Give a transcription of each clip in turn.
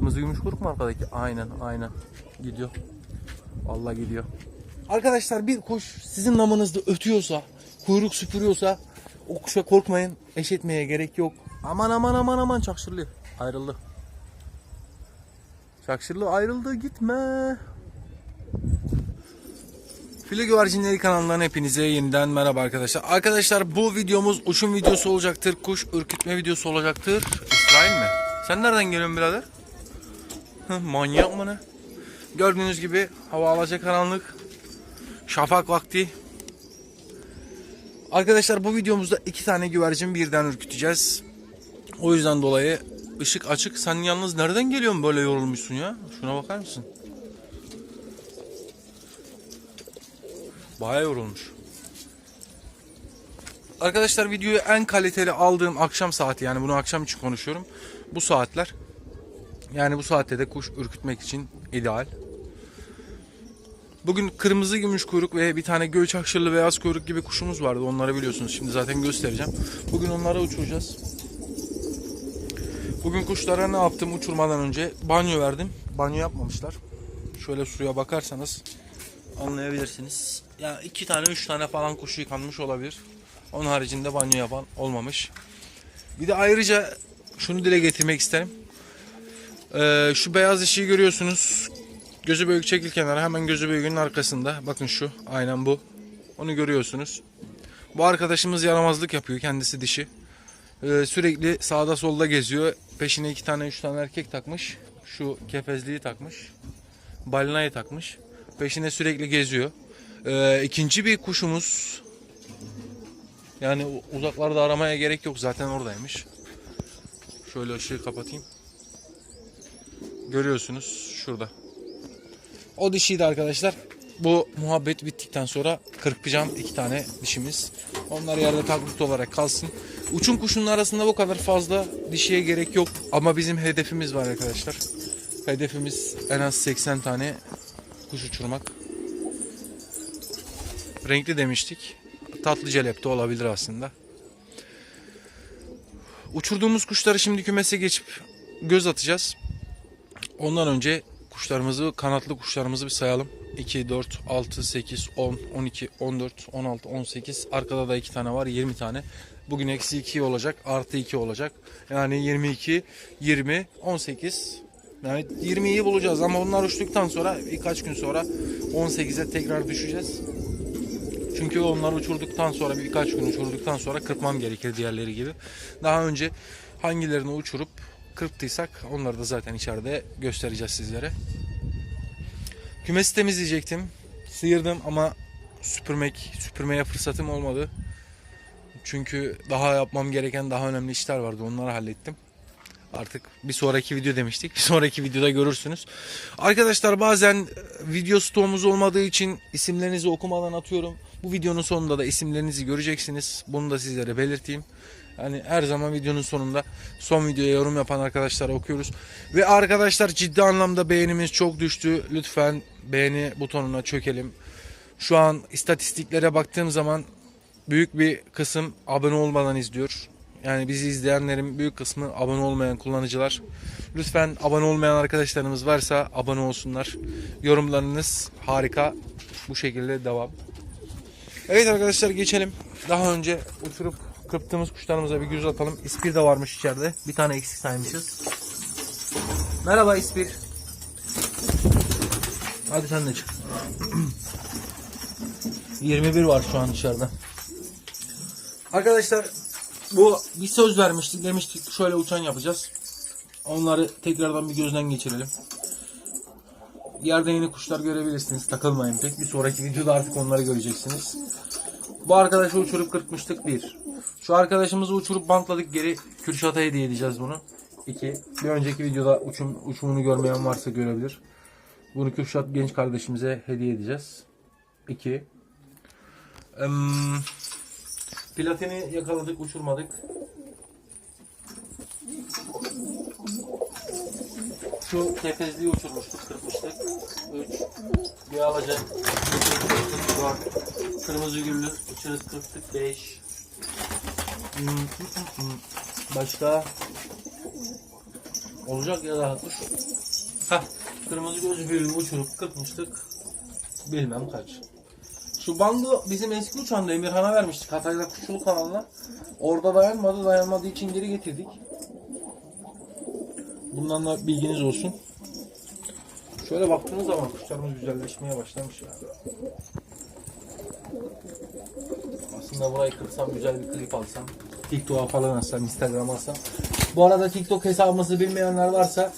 Kırmızı gümüş kuyruk mu arkadaki? Aynen aynen. Gidiyor. Vallahi gidiyor. Arkadaşlar bir kuş sizin namanızda ötüyorsa, kuyruk süpürüyorsa o kuşa korkmayın. Eş etmeye gerek yok. Aman aman aman aman çakşırlı. Ayrıldı. Çakşırlı ayrıldı gitme. Filo Güvercinleri kanalından hepinize yeniden merhaba arkadaşlar. Arkadaşlar bu videomuz uçum videosu olacaktır. Kuş ürkütme videosu olacaktır. İsrail mi? Sen nereden geliyorsun birader? Manyak mı ne? Gördüğünüz gibi hava alacak karanlık. Şafak vakti. Arkadaşlar bu videomuzda iki tane güvercin birden ürküteceğiz. O yüzden dolayı ışık açık. Sen yalnız nereden geliyorsun böyle yorulmuşsun ya? Şuna bakar mısın? Bayağı yorulmuş. Arkadaşlar videoyu en kaliteli aldığım akşam saati yani bunu akşam için konuşuyorum. Bu saatler. Yani bu saatte de kuş ürkütmek için ideal. Bugün kırmızı gümüş kuyruk ve bir tane göğüç akşırlı beyaz kuyruk gibi kuşumuz vardı. Onları biliyorsunuz. Şimdi zaten göstereceğim. Bugün onları uçuracağız. Bugün kuşlara ne yaptım uçurmadan önce? Banyo verdim. Banyo yapmamışlar. Şöyle suya bakarsanız anlayabilirsiniz. Ya iki tane üç tane falan kuş yıkanmış olabilir. Onun haricinde banyo yapan olmamış. Bir de ayrıca şunu dile getirmek isterim. Ee, şu beyaz ışığı görüyorsunuz. Gözü büyük çekil kenara hemen gözü büyüğünün arkasında. Bakın şu aynen bu. Onu görüyorsunuz. Bu arkadaşımız yaramazlık yapıyor kendisi dişi. Ee, sürekli sağda solda geziyor. Peşine iki tane üç tane erkek takmış. Şu kefezliği takmış. Balinayı takmış. Peşine sürekli geziyor. Ee, ikinci bir kuşumuz. Yani uzaklarda aramaya gerek yok zaten oradaymış. Şöyle ışığı kapatayım. Görüyorsunuz şurada. O dişiydi arkadaşlar. Bu muhabbet bittikten sonra kırpacağım iki tane dişimiz. Onlar yerde taklit olarak kalsın. Uçum kuşunun arasında bu kadar fazla dişiye gerek yok. Ama bizim hedefimiz var arkadaşlar. Hedefimiz en az 80 tane kuş uçurmak. Renkli demiştik. Tatlı celepte olabilir aslında. Uçurduğumuz kuşları şimdi kümese geçip göz atacağız. Ondan önce kuşlarımızı, kanatlı kuşlarımızı bir sayalım. 2, 4, 6, 8, 10, 12, 14, 16, 18. Arkada da 2 tane var. 20 tane. Bugün eksi 2 olacak. Artı 2 olacak. Yani 22, 20, 18. Yani 20'yi bulacağız ama onlar uçtuktan sonra birkaç gün sonra 18'e tekrar düşeceğiz. Çünkü onlar uçurduktan sonra birkaç gün uçurduktan sonra kırpmam gerekir diğerleri gibi. Daha önce hangilerini uçurup kırptıysak onları da zaten içeride göstereceğiz sizlere. Kümesi temizleyecektim. Sıyırdım ama süpürmek, süpürmeye fırsatım olmadı. Çünkü daha yapmam gereken daha önemli işler vardı. Onları hallettim. Artık bir sonraki video demiştik. Bir sonraki videoda görürsünüz. Arkadaşlar bazen e, video stoğumuz olmadığı için isimlerinizi okumadan atıyorum. Bu videonun sonunda da isimlerinizi göreceksiniz. Bunu da sizlere belirteyim. Yani her zaman videonun sonunda son videoya yorum yapan arkadaşlara okuyoruz. Ve arkadaşlar ciddi anlamda beğenimiz çok düştü. Lütfen beğeni butonuna çökelim. Şu an istatistiklere baktığım zaman büyük bir kısım abone olmadan izliyor. Yani bizi izleyenlerin büyük kısmı abone olmayan kullanıcılar. Lütfen abone olmayan arkadaşlarımız varsa abone olsunlar. Yorumlarınız harika. Bu şekilde devam. Evet arkadaşlar geçelim. Daha önce uçurup kırptığımız kuşlarımıza bir göz atalım. İspir de varmış içeride. Bir tane eksik saymışız. Merhaba İspir. Hadi sen de çık. 21 var şu an dışarıda. Arkadaşlar bu bir söz vermiştik. Demiştik şöyle uçan yapacağız. Onları tekrardan bir gözden geçirelim. Yerde yeni kuşlar görebilirsiniz. Takılmayın pek. Bir sonraki videoda artık onları göreceksiniz. Bu arkadaşı uçurup kırpmıştık bir. Şu arkadaşımızı uçurup bantladık geri Kürşat'a hediye edeceğiz bunu. İki. Bir önceki videoda uçum, uçumunu görmeyen varsa görebilir. Bunu Kürşat genç kardeşimize hediye edeceğiz. İki. Em, platini yakaladık uçurmadık. Şu kefezliği uçurmuştuk, kırpmıştık. 3. Bir alacak. 4. Kırmızı güllü uçuruz kırptık. 5. Başka? Olacak ya daha kuş. Hah, kırmızı gözü bir uçurup kırpmıştık. Bilmem kaç. Şu bandı bizim eski uçağında Emirhan'a vermiştik Hatay'da kuşçuluk kanalına. Orada dayanmadı, dayanmadığı için geri getirdik. Bundan da bilginiz olsun. Şöyle baktığınız zaman kuşlarımız güzelleşmeye başlamış ya. Aslında burayı kırsam güzel bir klip alsam. TikTok'a falan atsam, Instagram'a atsam. Bu arada TikTok hesabımızı bilmeyenler varsa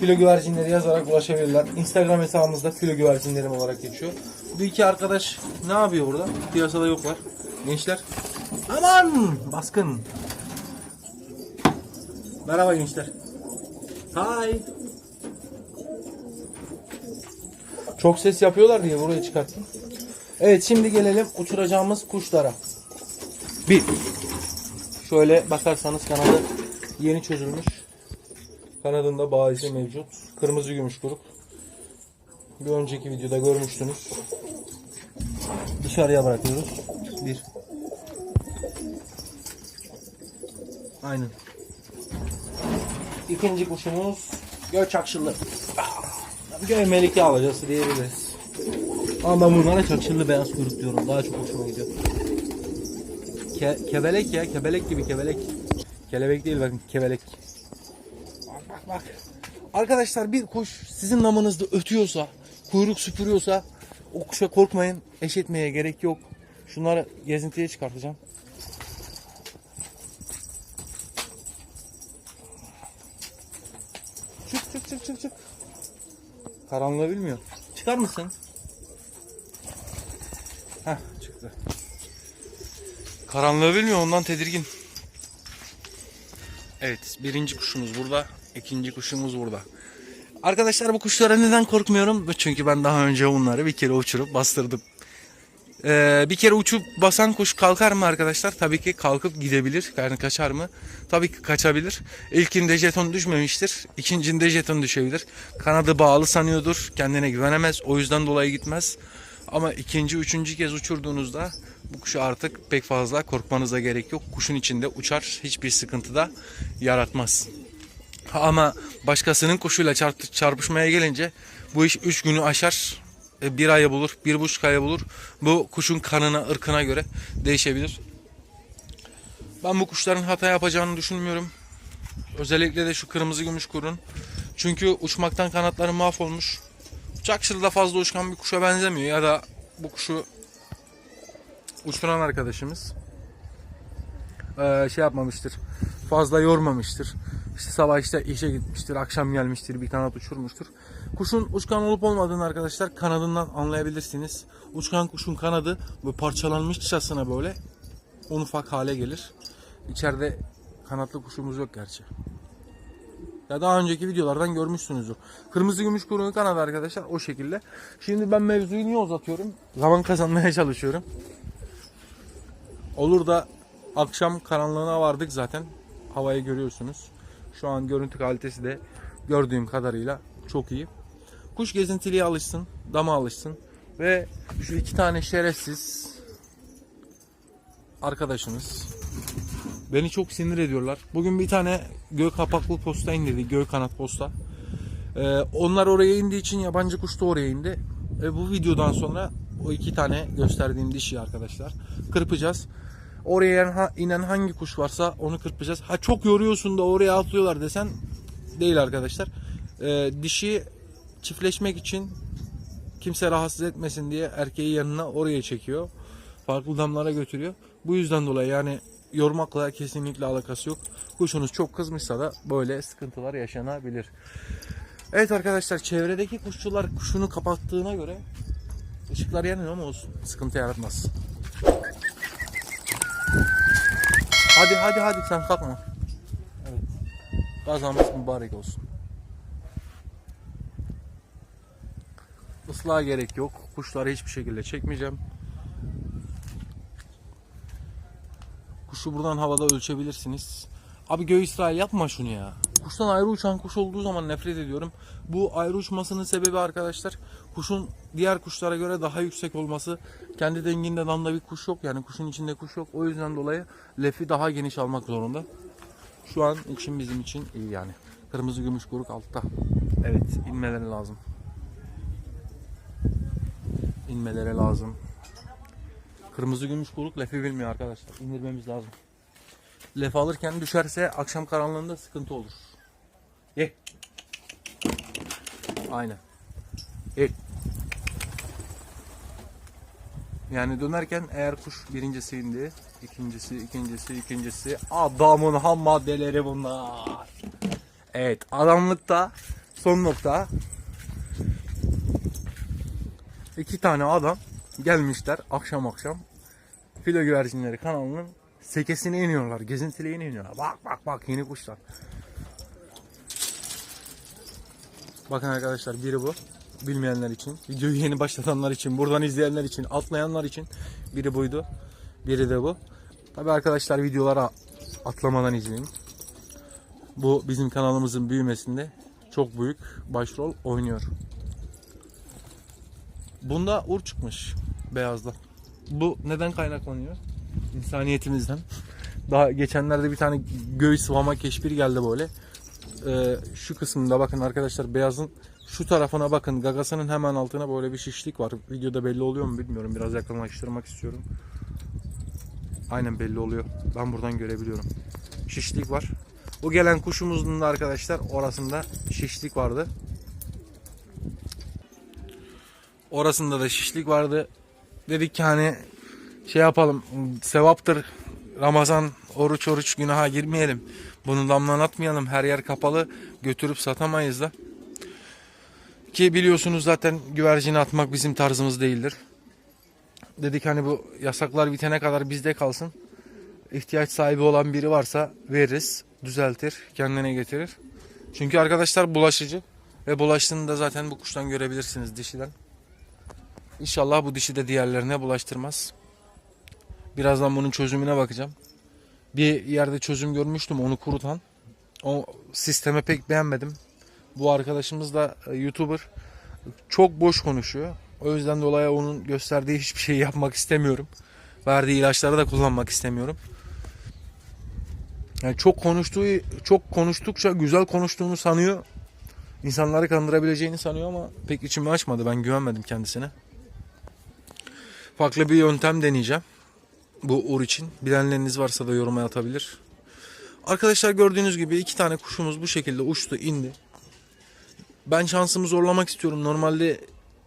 filo güvercinleri yazarak ulaşabilirler. Instagram hesabımızda filo güvercinlerim olarak geçiyor. Bu iki arkadaş ne yapıyor burada? Piyasada yoklar. Gençler. Aman! Baskın. Merhaba gençler. Hi. Çok ses yapıyorlar diye buraya çıkarttım. Evet şimdi gelelim uçuracağımız kuşlara. Bir. Şöyle bakarsanız kanadı yeni çözülmüş. Kanadında bağısı mevcut. Kırmızı gümüş grup. Bir önceki videoda görmüştünüz. Dışarıya bırakıyoruz. Bir. Aynen. İkinci kuşumuz göç akşıllı. Göy melike alacası diyebiliriz. Ama bunlara çakşırlı beyaz kuyruk diyorum. Daha çok hoşuma gidiyor. Ke- kebelek ya. Kebelek gibi kebelek. Kelebek değil bakın kebelek. Bak bak bak. Arkadaşlar bir kuş sizin namanızda ötüyorsa, kuyruk süpürüyorsa o kuşa korkmayın. Eş etmeye gerek yok. Şunları gezintiye çıkartacağım. Çık çık çık çık çık. Karanlığı bilmiyor. Çıkar mısın? Heh çıktı. Karanlığı bilmiyor ondan tedirgin. Evet birinci kuşumuz burada. ikinci kuşumuz burada. Arkadaşlar bu kuşlara neden korkmuyorum? Çünkü ben daha önce onları bir kere uçurup bastırdım. Ee, bir kere uçup basan kuş kalkar mı arkadaşlar? Tabii ki kalkıp gidebilir. Yani kaçar mı? Tabii ki kaçabilir. İlkinde jeton düşmemiştir. İkincinde jeton düşebilir. Kanadı bağlı sanıyordur. Kendine güvenemez. O yüzden dolayı gitmez. Ama ikinci, üçüncü kez uçurduğunuzda bu kuşu artık pek fazla korkmanıza gerek yok. Kuşun içinde uçar. Hiçbir sıkıntı da yaratmaz. Ama başkasının kuşuyla çarp- çarpışmaya gelince bu iş 3 günü aşar. e, Bir ayı bulur, bir buçuk ayı bulur. Bu kuşun kanına, ırkına göre değişebilir. Ben bu kuşların hata yapacağını düşünmüyorum. Özellikle de şu kırmızı gümüş kurun. Çünkü uçmaktan kanatları mahvolmuş. Çakşır'da fazla uçkan bir kuşa benzemiyor ya da bu kuşu uçuran arkadaşımız eee, şey yapmamıştır. Fazla yormamıştır. İşte sabah işte işe gitmiştir, akşam gelmiştir, bir kanat uçurmuştur. Kuşun uçkan olup olmadığını arkadaşlar kanadından anlayabilirsiniz. Uçkan kuşun kanadı bu parçalanmışçasına böyle un ufak hale gelir. İçeride kanatlı kuşumuz yok gerçi. Ya daha önceki videolardan görmüşsünüzdür. Kırmızı gümüş kuyruğu kanadı arkadaşlar o şekilde. Şimdi ben mevzuyu niye uzatıyorum? Zaman kazanmaya çalışıyorum. Olur da akşam karanlığına vardık zaten. Havayı görüyorsunuz. Şu an görüntü kalitesi de gördüğüm kadarıyla çok iyi. Kuş gezintiliğe alışsın, dama alışsın ve şu iki tane şerefsiz arkadaşımız beni çok sinir ediyorlar. Bugün bir tane göğe kapaklı posta indirdi, göğe kanat posta. Ee, onlar oraya indiği için yabancı kuş da oraya indi. Ve bu videodan sonra o iki tane gösterdiğim dişi arkadaşlar kırpacağız. Oraya inen hangi kuş varsa onu kırpacağız. Ha çok yoruyorsun da oraya atıyorlar desen değil arkadaşlar. Ee, dişi çiftleşmek için kimse rahatsız etmesin diye erkeği yanına oraya çekiyor. Farklı damlara götürüyor. Bu yüzden dolayı yani yormakla kesinlikle alakası yok. Kuşunuz çok kızmışsa da böyle sıkıntılar yaşanabilir. Evet arkadaşlar çevredeki kuşçular kuşunu kapattığına göre ışıklar yanıyor ama olsun. Sıkıntı yaratmaz. Hadi hadi hadi sen kalkma. Evet. Kazamız mübarek olsun. Islaha gerek yok. Kuşları hiçbir şekilde çekmeyeceğim. Kuşu buradan havada ölçebilirsiniz. Abi göğü İsrail yapma şunu ya. Kuştan ayrı uçan kuş olduğu zaman nefret ediyorum. Bu ayrı uçmasının sebebi arkadaşlar kuşun diğer kuşlara göre daha yüksek olması. Kendi denginde damda bir kuş yok yani kuşun içinde kuş yok. O yüzden dolayı lefi daha geniş almak zorunda. Şu an için bizim için iyi yani. Kırmızı gümüş kuruk altta. Evet inmeleri lazım. İnmeleri lazım. Kırmızı gümüş kuruk lefi bilmiyor arkadaşlar. İndirmemiz lazım. Lef alırken düşerse akşam karanlığında sıkıntı olur. Ye. Aynen. Ye. Yani dönerken eğer kuş birincisi indi, ikincisi, ikincisi, ikincisi adamın ham maddeleri bunlar. Evet, adamlıkta son nokta. İki tane adam gelmişler akşam akşam Filo Güvercinleri kanalının sekesine iniyorlar, gezintiliğine iniyorlar. Bak bak bak yeni kuşlar. Bakın arkadaşlar biri bu. Bilmeyenler için, videoyu yeni başlatanlar için, buradan izleyenler için, atlayanlar için biri buydu. Biri de bu. Tabi arkadaşlar videolara atlamadan izleyin. Bu bizim kanalımızın büyümesinde çok büyük başrol oynuyor. Bunda ur çıkmış beyazda. Bu neden kaynaklanıyor? İnsaniyetimizden. Daha geçenlerde bir tane göğüs sıvama keşfir geldi böyle. Ee, şu kısmında bakın arkadaşlar beyazın şu tarafına bakın gagasının hemen altına böyle bir şişlik var. Videoda belli oluyor mu bilmiyorum. Biraz yakınlaştırmak istiyorum. Aynen belli oluyor. Ben buradan görebiliyorum. Şişlik var. Bu gelen kuşumuzun da arkadaşlar orasında şişlik vardı. Orasında da şişlik vardı. Dedik ki hani şey yapalım sevaptır Ramazan oruç oruç günaha girmeyelim. Bunu damlan atmayalım. Her yer kapalı. Götürüp satamayız da. Ki biliyorsunuz zaten güvercini atmak bizim tarzımız değildir. Dedik hani bu yasaklar bitene kadar bizde kalsın. İhtiyaç sahibi olan biri varsa veririz, düzeltir, kendine getirir. Çünkü arkadaşlar bulaşıcı ve bulaştığını da zaten bu kuştan görebilirsiniz dişiden. İnşallah bu dişi de diğerlerine bulaştırmaz. Birazdan bunun çözümüne bakacağım. Bir yerde çözüm görmüştüm onu kurutan. O sisteme pek beğenmedim. Bu arkadaşımız da e, YouTuber. Çok boş konuşuyor. O yüzden dolayı onun gösterdiği hiçbir şeyi yapmak istemiyorum. Verdiği ilaçları da kullanmak istemiyorum. Yani çok konuştuğu, çok konuştukça güzel konuştuğunu sanıyor. İnsanları kandırabileceğini sanıyor ama pek içimi açmadı. Ben güvenmedim kendisine. Farklı bir yöntem deneyeceğim. Bu uğur için. Bilenleriniz varsa da yoruma atabilir. Arkadaşlar gördüğünüz gibi iki tane kuşumuz bu şekilde uçtu indi. Ben şansımı zorlamak istiyorum. Normalde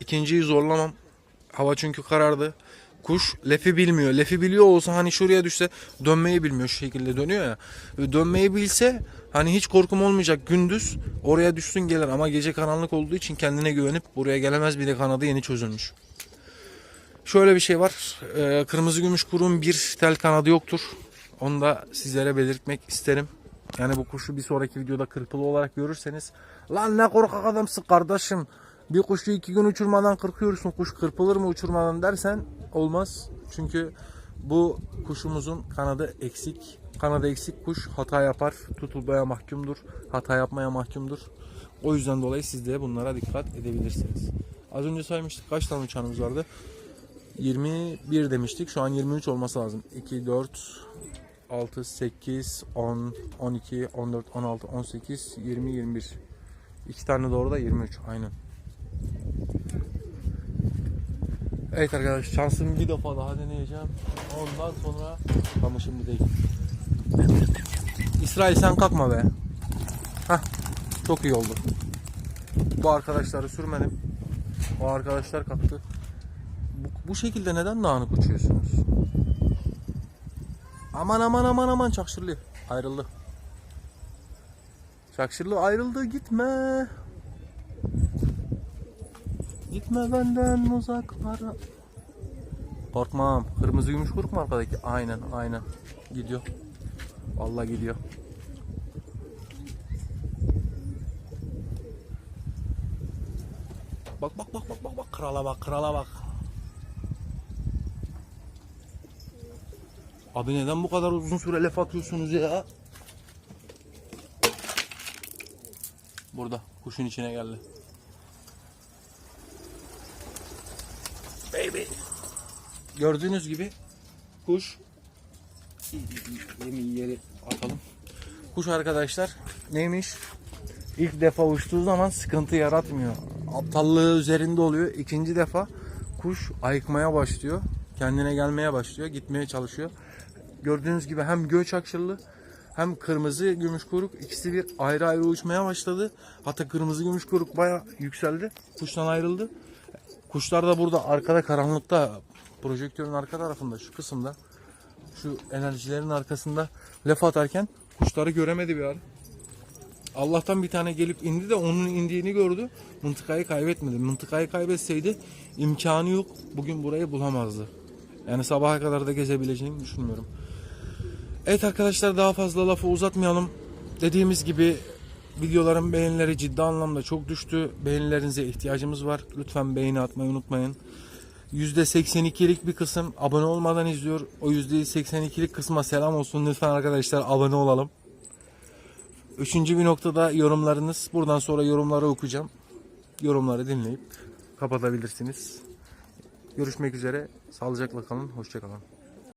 ikinciyi zorlamam. Hava çünkü karardı. Kuş lefi bilmiyor. Lefi biliyor olsa hani şuraya düşse dönmeyi bilmiyor şu şekilde dönüyor ya. Dönmeyi bilse hani hiç korkum olmayacak gündüz oraya düşsün gelir ama gece karanlık olduğu için kendine güvenip buraya gelemez bir de kanadı yeni çözülmüş. Şöyle bir şey var. Ee, kırmızı gümüş kurun bir tel kanadı yoktur. Onu da sizlere belirtmek isterim. Yani bu kuşu bir sonraki videoda kırpılı olarak görürseniz lan ne korkak adamsın kardeşim. Bir kuşu iki gün uçurmadan kırpıyorsun. Kuş kırpılır mı uçurmadan dersen olmaz. Çünkü bu kuşumuzun kanadı eksik. Kanadı eksik kuş hata yapar. Tutulmaya mahkumdur. Hata yapmaya mahkumdur. O yüzden dolayı siz de bunlara dikkat edebilirsiniz. Az önce saymıştık kaç tane uçağımız vardı? 21 demiştik. Şu an 23 olması lazım. 2, 4, 6, 8, 10, 12, 14, 16, 18, 20, 21. İki tane doğru da 23. Aynen. Evet arkadaşlar şansımı bir defa daha deneyeceğim. Ondan sonra ama şimdi değil. İsrail sen kalkma be. Hah çok iyi oldu. Bu arkadaşları sürmedim. O arkadaşlar kalktı. Bu, bu şekilde neden dağınık uçuyorsunuz? Aman aman aman aman çakşırlı. Ayrıldı. Çakşırlı ayrıldı gitme. Gitme benden uzaklara. Korkmam. Kırmızı gümüş kuruk mu arkadaki? Aynen aynen. Gidiyor. Vallahi gidiyor. Bak bak bak bak bak bak krala bak krala bak. Abi neden bu kadar uzun süre laf atıyorsunuz ya? Burada kuşun içine geldi. Baby. Gördüğünüz gibi kuş yemeği yeri atalım. Kuş arkadaşlar neymiş? ilk defa uçtuğu zaman sıkıntı yaratmıyor. Aptallığı üzerinde oluyor. İkinci defa kuş ayıkmaya başlıyor. Kendine gelmeye başlıyor. Gitmeye çalışıyor. Gördüğünüz gibi hem göç akşırlı hem kırmızı gümüş kuyruk ikisi bir ayrı ayrı uçmaya başladı. Hatta kırmızı gümüş kuyruk baya yükseldi. Kuştan ayrıldı. Kuşlar da burada arkada karanlıkta projektörün arka tarafında şu kısımda şu enerjilerin arkasında laf atarken kuşları göremedi bir ara. Allah'tan bir tane gelip indi de onun indiğini gördü. Mıntıkayı kaybetmedi. Mıntıkayı kaybetseydi imkanı yok. Bugün burayı bulamazdı. Yani sabaha kadar da gezebileceğini düşünmüyorum. Evet arkadaşlar daha fazla lafı uzatmayalım. Dediğimiz gibi videoların beğenileri ciddi anlamda çok düştü. Beğenilerinize ihtiyacımız var. Lütfen beğeni atmayı unutmayın. %82'lik bir kısım abone olmadan izliyor. O %82'lik kısma selam olsun. Lütfen arkadaşlar abone olalım. Üçüncü bir noktada yorumlarınız. Buradan sonra yorumları okuyacağım. Yorumları dinleyip kapatabilirsiniz. Görüşmek üzere. Sağlıcakla kalın. Hoşçakalın.